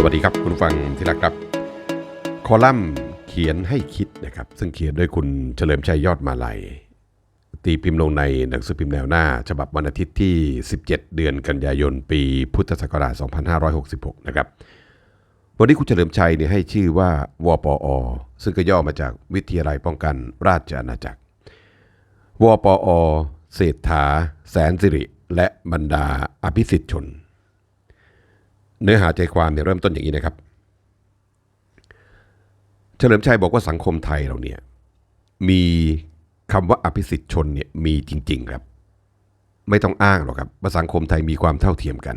สวัสดีครับคุณฟังที่รักครับ คอลัมน์เขียนให้คิดนะครับ ซึ่งเขียนโดยคุณเฉลิมชัยยอดมาลัย ตีพิมพ์ลงในหนังสือพิมพ์แนวหน้า ฉบับวันอาทิตย์ที่ 17 เดือนกันยายนปีพุทธศักราช 2566 นะครับ วันนี้คุณเฉลิมชัยเนี่ยให้ชื่อว่าวปอ ซึ่งก็ย่อมาจากวิทยาลัยป้องกันราชอาณาจักร วปอ เศรษฐา แสนสิริ และบรรดาอภิสิทธิชน เนื้อหาใจความเนี่ยเริ่มต้นอย่างนี้นะครับ เฉลิมชัยบอกว่าสังคมไทยเราเนี่ยมีคำว่าอภิสิทธิชนเนี่ยมีจริง ๆ ครับ ไม่ต้องอ้างหรอกครับว่าสังคมไทยมีความเท่าเทียมกัน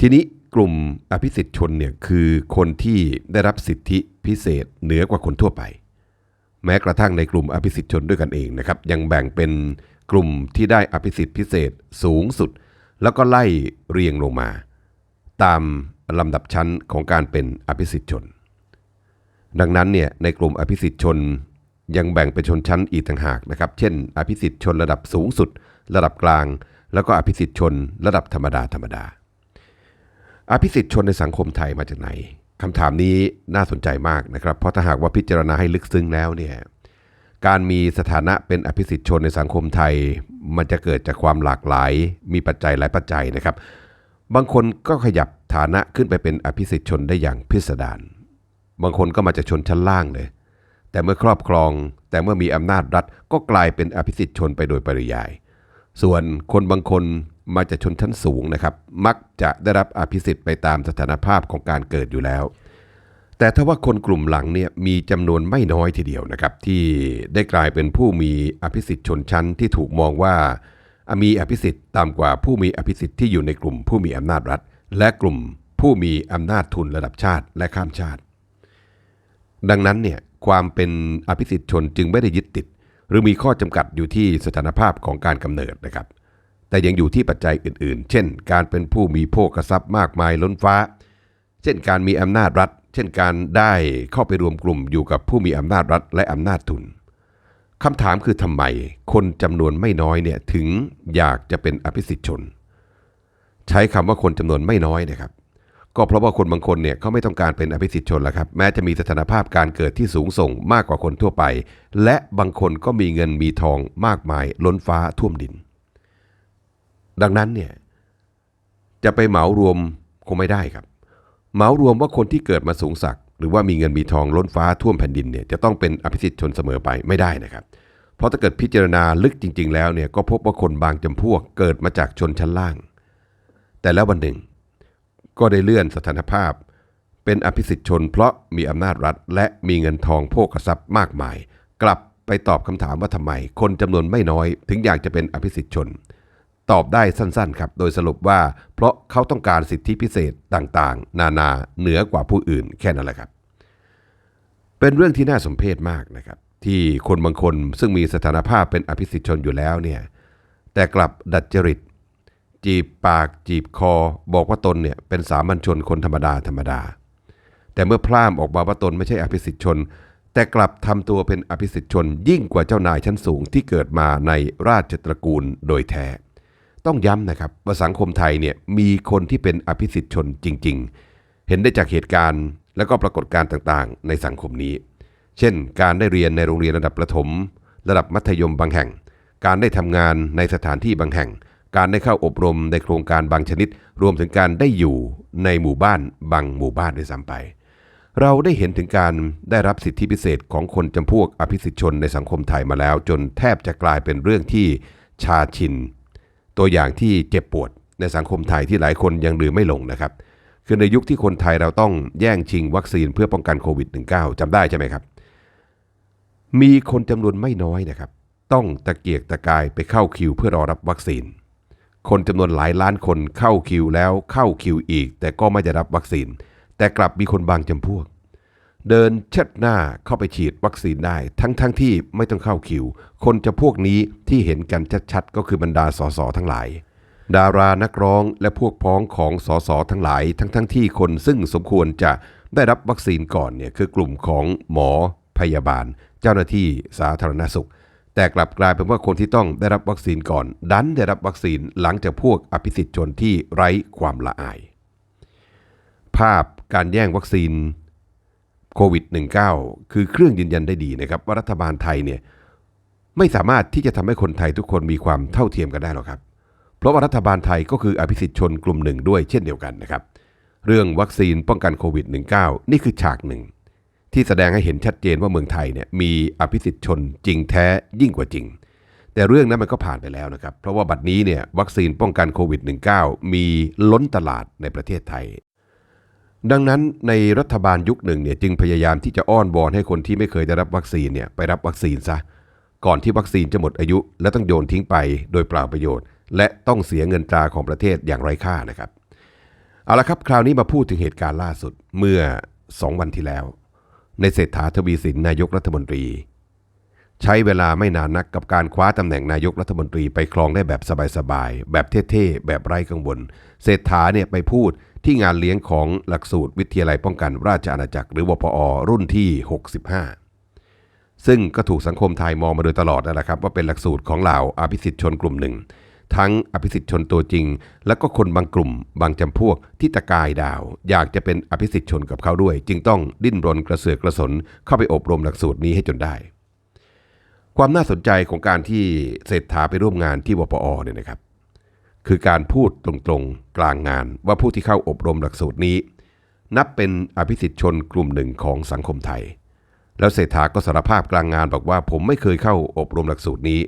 ทีนี้กลุ่มอภิสิทธิชนเนี่ยคือคนที่ได้รับสิทธิพิเศษเหนือกว่าคนทั่วไป แม้กระทั่งในกลุ่มอภิสิทธิชนด้วยกันเองนะครับ ยังแบ่งเป็นกลุ่มที่ได้อภิสิทธิพิเศษสูงสุด แล้วก็ไล่เรียงลงมา ตามลำดับชั้นของการเป็นอภิสิทธิชน ดังนั้นเนี่ยในกลุ่มอภิสิทธิชนยังแบ่งเป็นชนชั้นอีกต่างหากนะครับ เช่น อภิสิทธิชนระดับสูงสุด ระดับกลาง แล้วก็อภิสิทธิชนระดับธรรมดาธรรมดา อภิสิทธิชนในสังคมไทยมาจากไหนคำถามนี้น่าสนใจมากนะครับ เพราะถ้าหากว่าพิจารณาให้ลึกซึ้งแล้วเนี่ยการมีสถานะเป็นอภิสิทธิชนในสังคมไทย มันจะเกิดจากความหลากหลาย มีปัจจัยหลายปัจจัยนะครับ บางคนก็ขยับฐานะขึ้นไปเป็นอภิสิทธิชนได้อย่างพิสดารบางคนก็มาจากชนชั้นล่างเลย แต่เมื่อครอบครอง แต่เมื่อมีอำนาจรัฐก็กลายเป็นอภิสิทธิชนไปโดยปริยาย ส่วนคนบางคนมาจากชนชั้นสูงนะครับ มักจะได้รับอภิสิทธิ์ไปตามสถานภาพของการเกิดอยู่แล้ว แต่ถ้าว่าคนกลุ่มหลังเนี่ยมีจำนวนไม่น้อยทีเดียวนะครับ ที่ได้กลายเป็นผู้มีอภิสิทธิ์ชนชั้นที่ถูกมองว่า มีอภิสิทธิ์ต่ำกว่าผู้มีอภิสิทธิ์ที่อยู่ในกลุ่มผู้มีอำนาจรัฐ และกลุ่มผู้มีอำนาจทุนระดับชาติและข้ามชาติ ดังนั้นเนี่ยความเป็นอภิสิทธิชนจึงไม่ได้ยึดติด หรือมีข้อจำกัดอยู่ที่สถานภาพของการกำเนิดนะครับ แต่ยังอยู่ที่ปัจจัยอื่นๆ เช่น การเป็นผู้มีโภคทรัพย์มากมายล้นฟ้า เช่นการมีอำนาจรัฐ เช่นการได้เข้าไปรวมกลุ่มอยู่กับผู้มีอำนาจรัฐและอำนาจทุน คำถามคือทำไมคนจำนวนไม่น้อยเนี่ยถึงอยากจะเป็นอภิสิทธิชน ใช้คำว่าคนจำนวนไม่น้อยนะครับ ก็เพราะว่าคนบางคนเนี่ยเขาไม่ต้องการเป็นอภิสิทธิชนแล้วครับแม้จะมีสถานภาพการเกิดที่สูงส่งมากกว่าคนทั่วไป และบางคนก็มีเงินมีทองมากมายล้นฟ้าท่วมดิน ดังนั้นเนี่ยจะไปเหมารวมคงไม่ได้ครับ เหมารวมว่าคนที่เกิดมาสูงสักหรือว่ามีเงินมีทองล้นฟ้าท่วมแผ่นดินเนี่ยจะต้องเป็นอภิสิทธิชนเสมอไปไม่ได้นะครับ เพราะถ้าเกิดพิจารณาลึกจริง ๆ แล้วเนี่ยก็พบว่าคนบางจำพวกเกิดมาจากชนชั้นล่าง แต่แล้ววันหนึ่ง ก็ได้เลื่อนสถานภาพ เป็นอภิสิทธิชนเพราะมีอำนาจรัฐ และมีเงินทองโภคทรัพย์มากมาย กลับไปตอบคำถามว่าทำไม คนจำนวนไม่น้อย ถึงอยากจะเป็นอภิสิทธิชน ตอบได้สั้นๆ ครับ โดยสรุปว่า เพราะเขาต้องการสิทธิพิเศษต่างๆ นานาเหนือกว่าผู้อื่นแค่นั้นแหละครับ เป็นเรื่องที่น่าสมเพชมากนะครับ ที่คนบางคนซึ่งมีสถานภาพเป็นอภิสิทธิชนอยู่แล้วเนี่ยแต่กลับดัดจริต จีบปากจีบคอ บอกว่าตนเนี่ยเป็นสามัญชนคนธรรมดาธรรมดา แต่เมื่อพร่ามออกมาว่าตนไม่ใช่อภิสิทธิชน แต่กลับทำตัวเป็นอภิสิทธิชนยิ่งกว่าเจ้านายชั้นสูงที่เกิดมาในราชตระกูลโดยแท้ต้องย้ำนะครับว่าสังคมไทยเนี่ยมีคนที่เป็นอภิสิทธิชนจริง ๆ เห็นได้จากเหตุการณ์และก็ปรากฏการณ์ต่างๆ ในสังคมนี้ เช่น การได้เรียนในโรงเรียนระดับประถม ระดับมัธยมบางแห่ง การได้ทำงานในสถานที่บางแห่ง การได้เข้าอบรมในโครงการบางชนิด รวมถึงการได้อยู่ในหมู่บ้านบางหมู่บ้านด้วยซ้ำไป เราได้เห็นถึงการได้รับสิทธิพิเศษของคนจำพวกอภิสิทธิชนในสังคมไทยมาแล้ว จนแทบจะกลายเป็นเรื่องที่ชาชิน ตัวอย่างที่เจ็บปวดในสังคมไทยที่หลายคนยังลืมไม่ลงนะครับคือในยุคที่คนไทยเราต้องแย่งชิงวัคซีนเพื่อป้องกันโควิด -19 จำได้ใช่ไหมครับ มีคนจำนวนไม่น้อยนะครับ ต้องตะเกียกตะกายไปเข้าคิวเพื่อรอรับวัคซีน คนจำนวนหลายล้านคนเข้าคิวแล้วเข้าคิวอีก แต่ก็ไม่ได้รับวัคซีน แต่กลับมีคนบางจำพวก เดินเชิดหน้าเข้าไปฉีดวัคซีนได้ ทั้งๆทที่ไม่ต้องเข้าคิว คนจะพวกนี้ที่เห็นกันชัดๆก็คือบรรดาสสทั้งหลายดารานักร้องและพวกพ้องของสสทั้งหลาย ทั้งๆทที่คนซึ่งสมควรจะได้รับวัคซีนก่อนเนี่ยคือกลุ่มของหมอ พยาบาล เจ้าหน้าที่สาธารณสุข แต่กลับกลายเป็นว่าคนที่ต้องได้รับวัคซีนก่อน ดันได้รับวัคซีนหลังจากพวกอภิสิทธิชนที่ไร้ความละอาย ภาพการแย่งวัคซีนโควิด -19 คือเครื่องยืนยันได้ดีนะครับว่ารัฐบาลไทยเนี่ยไม่สามารถที่จะทำให้คนไทยทุกคนมีความเท่าเทียมกันได้หรอกครับ เพราะว่ารัฐบาลไทยก็คืออภิสิทธิชนกลุ่มหนึ่งด้วยเช่นเดียวกันนะครับ เรื่องวัคซีนป้องกันโควิด -19 นี่คือฉากหนึ่ง ที่แสดงให้เห็นชัดเจนว่าเมืองไทยเนี่ยมีอภิสิทธิชนจริงแท้ยิ่งกว่าจริง แต่เรื่องนั้นมันก็ผ่านไปแล้วนะครับ เพราะว่าบัดนี้เนี่ยวัคซีนป้องกันโควิด -19 มีล้นตลาดในประเทศไทย ดังนั้นในรัฐบาลยุคหนึ่งเนี่ยจึงพยายามที่จะอ้อนวอนให้คนที่ไม่เคยได้รับวัคซีนเนี่ยไปรับวัคซีนซะก่อนที่วัคซีนจะหมดอายุ และต้องโยนทิ้งไปโดยเปล่าประโยชน์ และต้องเสียเงินตราของประเทศอย่างไร้ค่านะครับ เอาละครับคราวนี้มาพูดถึงเหตุการณ์ล่าสุดเมื่อ 2 วันที่แล้ว ในเศรษฐาทวีสินนายกรัฐมนตรี ใช้เวลาไม่นานนักกับการคว้าตำแหน่งนายกรัฐมนตรีไปครองได้แบบสบายๆ แบบเท่ๆ แบบไร้กังวล เศรษฐาเนี่ยไปพูดที่งานเลี้ยงของหลักสูตรวิทยาลัยป้องกันราชอาณาจักรหรือวปอ รุ่นที่ 65 ซึ่งก็ถูกสังคมไทยมองมาโดยตลอดนั่นแหละครับว่าเป็นหลักสูตรของเหล่าอาภิสิทธิชนกลุ่มหนึ่ง ทั้งอภิสิทธิชนตัวจริง และก็คนบางกลุ่ม บางจำพวกที่ตะกายดาว อยากจะเป็นอภิสิทธิชนกับเขาด้วย จึงต้องดิ้นรนกระเสือกกระสนเข้าไปอบรมหลักสูตรนี้ให้จนได้ ความน่าสนใจของการที่เศรษฐาไปร่วมงานที่วปอเนี่ยนะครับ คือการพูดตรงๆกลางงานว่าผู้ที่เข้าอบรมหลักสูตรนี้ นับเป็นอภิสิทธิชนกลุ่มหนึ่งของสังคมไทย แล้วเศรษฐาก็สารภาพกลางงานบอกว่าผมไม่เคยเข้าอบรมหลักสูตรนี้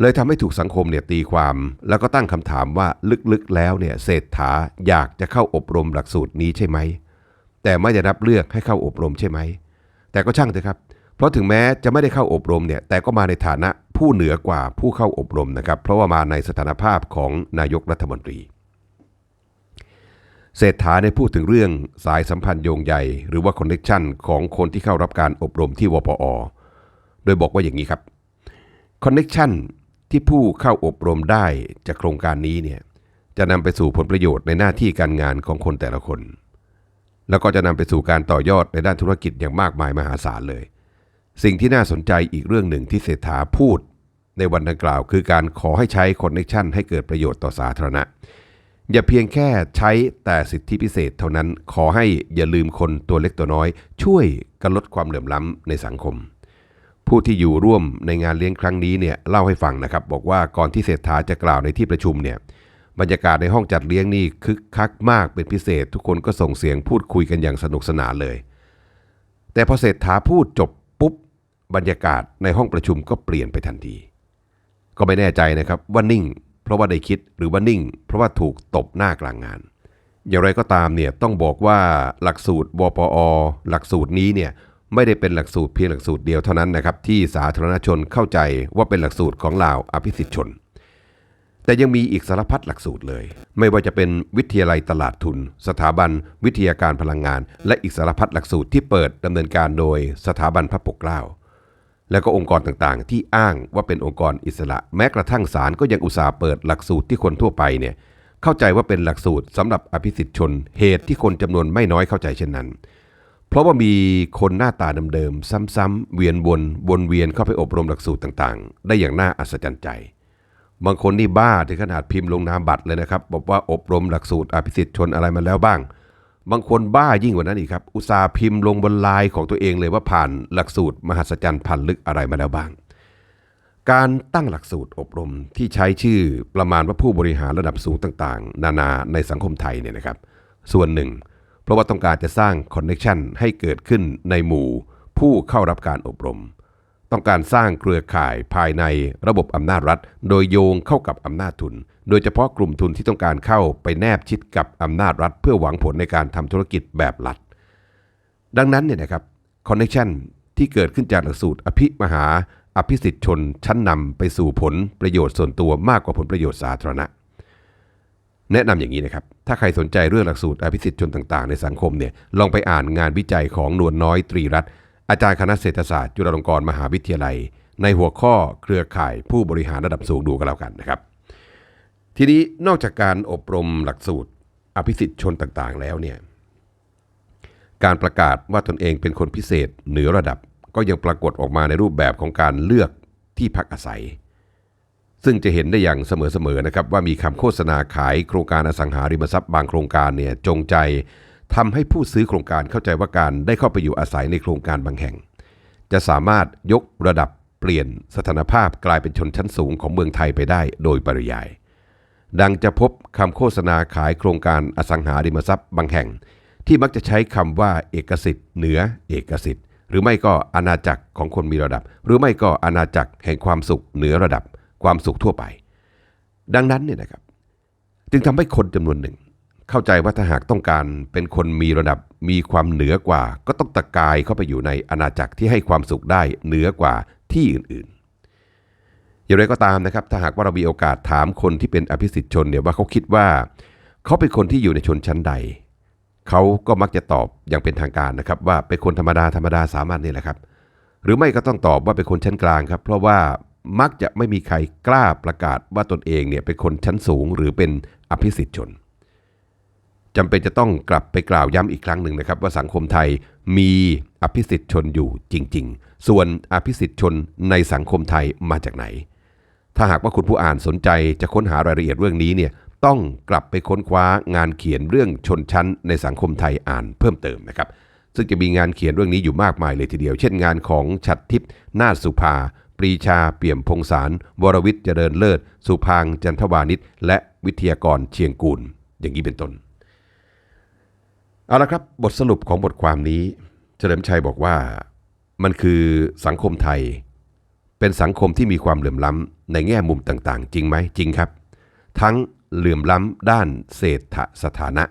เลยทำให้ถูกสังคมเนี่ยตีความ แล้วก็ตั้งคำถามว่าลึกๆแล้วเนี่ยเศรษฐาอยากจะเข้าอบรมหลักสูตรนี้ใช่ไหม แต่ไม่ได้รับเลือกให้เข้าอบรมใช่ไหม แต่ก็ช่างเถอะครับ เพราะถึงแม้จะไม่ได้เข้าอบรมเนี่ยแต่ก็มาในฐานะผู้เหนือกว่าผู้เข้าอบรมนะครับ เพราะว่ามาในสถานภาพของนายกรัฐมนตรี เศรษฐาได้พูดถึงเรื่องสายสัมพันธ์โยงใยหรือว่าคอนเน t ชันของคนที่เข้ารับการอบรมที่วปอ โดยบอกว่าอย่างนี้ครับคอนเน t ชัน ที่ผู้เข้าอบรมได้จากโครงการนี้เนี่ยจะนำไปสู่ผลประโยชน์ในหน้าที่การงานของคนแต่ละคน แล้วก็จะนำไปสู่การต่อยอดในด้านธุรกิจอย่างมากมายมหาศาลเลย สิ่งที่น่าสนใจอีกเรื่องหนึ่งที่เศรษฐาพูด ในวันดังกล่าว คือการขอให้ใช้คอนเน t ชันให้เกิดประโยชน์ต่อสาธารณะ อย่าเพียงแค่ใช้แต่สิทธิพิเศษเท่านั้นขอให้อย่าลืมคนตัวเล็กตัวน้อย ช่วยกันลดความเหลื่อมล้ำในสังคม ผู้ที่อยู่ร่วมในงานเลี้ยงครั้งนี้เนี่ยเล่าให้ฟังนะครับ บอกว่าก่อนที่เศรษฐาจะกล่าวในที่ประชุมเนี่ยบรรยากาศในห้องจัดเลี้ยงนี่คึกคักมากเป็นพิเศษ ทุกคนก็ส่งเสียงพูดคุยกันอย่างสนุกสนานเลย แต่พอเศรษฐาพูดจบปุ๊บบรรยากาศในห้องประชุมก็เปลี่ยนไปทันที ก็ไม่แน่ใจนะครับว่านิ่ง เพราะว่าได้คิดหรือว่านิ่ง เพราะว่าถูกตบหน้ากลางงาน อย่างไรก็ตามเนี่ยต้องบอกว่าหลักสูตรวปอ หลักสูตรนี้เนี่ย ไม่ได้เป็นหลักสูตรเพียงหลักสูตรเดียวเท่านั้นนะครับที่สาธารณชนเข้าใจว่าเป็นหลักสูตรของเหล่าอภิสิทธิชน แต่ยังมีอีกสารพัดหลักสูตรเลย ไม่ว่าจะเป็นวิทยาลัยตลาดทุน สถาบัน วิทยาการพลังงาน และอีกสารพัดหลักสูตรที่เปิดดำเนินการโดยสถาบันพระปกเกล้าแล้วก็องค์กรต่างๆ ที่อ้างว่าเป็นองค์กรอิสระ แม้กระทั่งศาลก็ยังอุตส่าห์เปิดหลักสูตรที่คนทั่วไปเนี่ยเข้าใจว่าเป็นหลักสูตรสำหรับอภิสิทธิชน เหตุที่คนจำนวนไม่น้อยเข้าใจเช่นนั้น เพราะว่ามีคนหน้าตาเดิมๆซ้ำๆเวียนวนวนเวียนเข้าไปอบรมหลักสูตรต่างๆ ได้อย่างน่าอัศจรรย์ใจ บางคนนี่บ้าถึงขนาดพิมพ์ลงนามบัตรเลยนะครับ บอกว่าอบรมหลักสูตรอภิสิทธิ์ชนอะไรมาแล้วบ้าง บางคนบ้ายิ่งกว่านั้นอีกครับ อุตสาห์พิมพ์ลงบนลน์ของตัวเองเลยว่าผ่านหลักสูตรมหัศจรรย์พันลึกอะไรมาแล้วบ้าง การตั้งหลักสูตรอบรมที่ใช้ชื่อประมาณว่าผู้บริหารระดับสูงต่างๆ นานาในสังคมไทยเนี่ยนะครับ ส่วนหนึ่ง เพราะว่าต้องการจะสร้างคอนเน t ชันให้เกิดขึ้นในหมู่ ผู้เข้ารับการอบรม ต้องการสร้างเครือข่ายภายในระบบอำนาจรัฐ โดยโยงเข้ากับอำนาจทุน โดยเฉพาะกลุ่มทุนที่ต้องการเข้าไปแนบชิดกับอำนาจรัฐ เพื่อหวังผลในการทำธุรกิจแบบลัดดังนั้นเนี่ยนะครับคอนเน t ชันที่เกิดขึ้นจากหลักสูตรอภิมหาอภิสิทธิชนชั้นนำไปสู่ผลประโยชน์ส่วนตัวมากกว่าผลประโยชน์สาธารณะ แนะนำอย่างนี้นะครับ ถ้าใครสนใจเรื่องหลักสูตรอภิสิทธิชนต่างๆ ในสังคมเนี่ย ลองไปอ่านงานวิจัยของนวลน้อยตรีรัตน์อาจารย์คณะเศรษฐศาสตร์ จุฬาลงกรณ์มหาวิทยาลัย ในหัวข้อเครือข่ายผู้บริหารระดับสูงดูกันแล้วกันนะครับ ทีนี้นอกจากการอบรมหลักสูตรอภิสิทธิชนต่างๆ แล้วเนี่ย การประกาศว่าตนเองเป็นคนพิเศษเหนือระดับก็ยังปรากฏออกมาในรูปแบบของการเลือกที่พักอาศัย ซึ่งจะเห็นได้อย่างเสมอๆนะครับว่ามีคำโฆษณาขายโครงการอสังหาริมทรัพย์บางโครงการเนี่ยจงใจทำให้ผู้ซื้อโครงการเข้าใจว่าการได้เข้าไปอยู่อาศัยในโครงการบางแห่ง จะสามารถยกระดับเปลี่ยนสถานภาพกลายเป็นชนชั้นสูงของเมืองไทยไปได้โดยปริยาย ดังจะพบคำโฆษณาขายโครงการอสังหาริมทรัพย์บางแห่ง ที่มักจะใช้คำว่าเอกสิทธิ์เหนือเอกสิทธิ์ หรือไม่ก็อาณาจักรของคนมีระดับ หรือไม่ก็อาณาจักรแห่งความสุขเหนือระดับ ความสุขทั่วไป ดังนั้นเนี่ยนะครับ จึงทำให้คนจำนวนหนึ่ง เข้าใจว่าถ้าหากต้องการเป็นคนมีระดับมีความเหนือกว่า ก็ต้องตะกายเข้าไปอยู่ในอาณาจักรที่ให้ความสุขได้เหนือกว่าที่อื่นๆ อย่างไรก็ตามนะครับ ถ้าหากว่าเรามีโอกาสถามคนที่เป็นอภิสิทธิชนเนี่ยว่าเขาคิดว่า เขาเป็นคนที่อยู่ในชนชั้นใดเขาก็มักจะตอบอย่างเป็นทางการนะครับ ว่าเป็นคนธรรมดาธรรมดาสามัญนี่แหละครับ หรือไม่ก็ต้องตอบว่าเป็นคนชั้นกลางครับ เพราะว่า มักจะไม่มีใครกล้าประกาศว่าตนเองเนี่ยเป็นคนชั้นสูงหรือเป็นอภิสิทธิชนจำเป็นจะต้องกลับไปกล่าวย้ำอีกครั้งหนึ่งนะครับ ว่าสังคมไทยมีอภิสิทธิชนอยู่จริง ๆ ส่วนอภิสิทธิชนในสังคมไทยมาจากไหน ถ้าหากว่าคุณผู้อ่านสนใจจะค้นหารายละเอียดเรื่องนี้เนี่ยต้องกลับไปค้นคว้างานเขียนเรื่องชนชั้นในสังคมไทยอ่านเพิ่มเติมนะครับ ซึ่งจะมีงานเขียนเรื่องนี้อยู่มากมายเลยทีเดียว เช่นงานของชัดทิพย์นาสุภา รีชาเปี่ยมพงสาร วรวิทย์เจริญเลิศ สุพางจันทวานิชและวิทยากรเชียงกูล อย่างนี้เป็นต้น เอาละครับบทสรุปของบทความนี้ เฉลิมชัยบอกว่ามันคือสังคมไทย เป็นสังคมที่มีความเหลื่อมล้ำในแง่มุมต่างๆ จริงไหมจริงครับ ทั้งเหลื่อมล้ำด้านเศรษฐสถานะ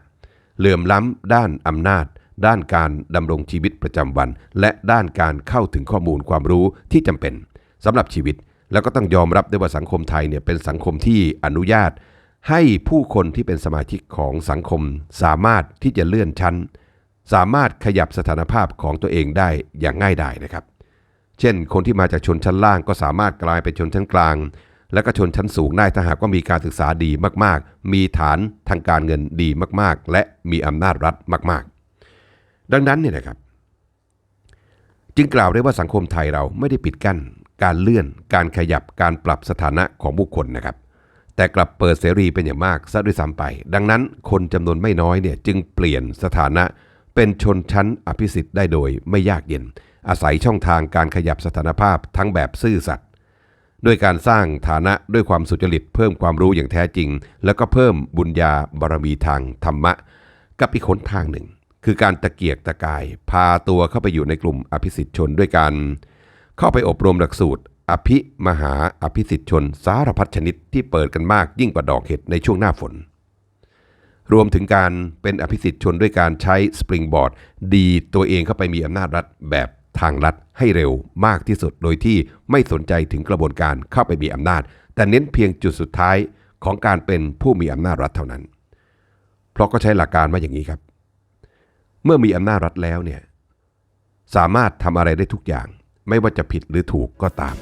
เหลื่อมล้ำด้านอำนาจ ด้านการดำรงชีวิตประจำวัน และด้านการเข้าถึงข้อมูลความรู้ที่จำเป็น สำหรับชีวิต แล้วก็ต้องยอมรับด้วยว่าสังคมไทยเนี่ยเป็นสังคมที่อนุญาต ให้ผู้คนที่เป็นสมาชิกของสังคม สามารถที่จะเลื่อนชั้น สามารถขยับสถานภาพของตัวเองได้อย่างง่ายดายนะครับ เช่น คนที่มาจากชนชั้นล่างก็สามารถกลายเป็นชนชั้นกลาง และก็ชนชั้นสูงได้ถ้าหากว่ามีการศึกษาดีมากๆ มีฐานทางการเงินดีมากๆ และมีอำนาจรัฐมากๆ ดังนั้นเนี่ยนะครับ จึงกล่าวได้ว่าสังคมไทยเราไม่ได้ปิดกั้น การเลื่อน การขยับการปรับสถานะของบุคคลนะครับ แต่กลับเปิดเสรีเป็นอย่างมากซะด้วยซ้ำไป ดังนั้นคนจำนวนไม่น้อยเนี่ยจึงเปลี่ยนสถานะเป็นชนชั้นอภิสิทธิ์ได้โดยไม่ยากเย็น อาศัยช่องทางการขยับสถานภาพทั้งแบบซื่อสัตย์ด้วยการสร้างฐานะด้วยความสุจริตเพิ่มความรู้อย่างแท้จริง แล้วก็เพิ่มบุญญาบารมีทางธรรมะ กับอีกหนทางหนึ่ง คือการตะเกียกตะกาย พาตัวเข้าไปอยู่ในกลุ่มอภิสิทธิชนด้วยการ เข้าไปอบรมหลักสูตร อภิมหาอภิสิทธิชน สารพัดชนิดที่เปิดกันมากยิ่งกว่าดอกเห็ดในช่วงหน้าฝน รวมถึงการเป็นอภิสิทธิชนด้วยการใช้สปริงบอร์ด ดีตัวเองเข้าไปมีอำนาจรัฐแบบทางลัดให้เร็วมากที่สุดโดยที่ไม่สนใจถึงกระบวนการเข้าไปมีอำนาจ แต่เน้นเพียงจุดสุดท้ายของการเป็นผู้มีอำนาจรัฐเท่านั้น เพราะก็ใช้หลักการมาอย่างนี้ครับ เมื่อมีอำนาจรัฐแล้วเนี่ยสามารถทำอะไรได้ทุกอย่าง ไม่ว่าจะผิดหรือถูกก็ตาม